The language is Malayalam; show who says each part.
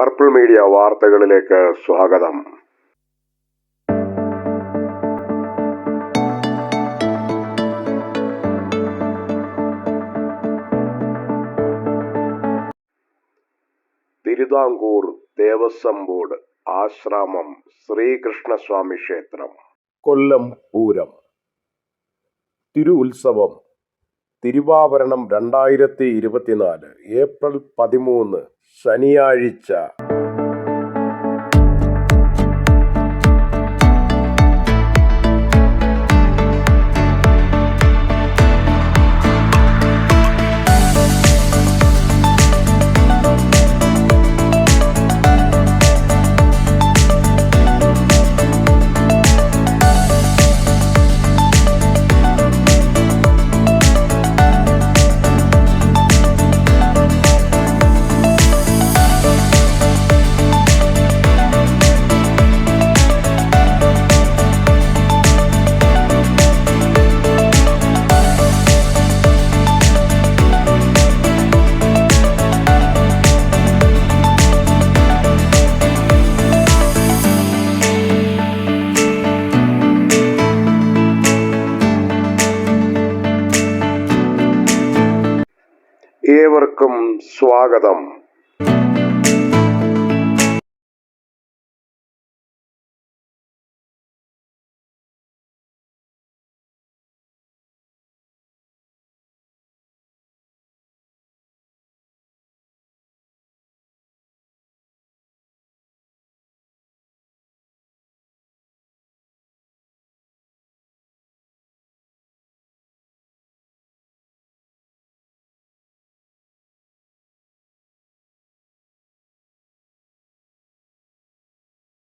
Speaker 1: പർപ്പിൾ മീഡിയ വാർത്തകളിലേക്ക് സ്വാഗതം. തിരുവിതാംകൂർ ദേവസ്വം ബോർഡ് ആശ്രാമം ശ്രീകൃഷ്ണസ്വാമി ക്ഷേത്രം. കൊല്ലം പൂരം. തിരു ഉത്സവം തിരുവാഭരണം രണ്ടായിരത്തി ഇരുപത്തിനാല് ഏപ്രിൽ പതിമൂന്ന് ശനിയാഴ്ച. ഏവർക്കും സ്വാഗതം.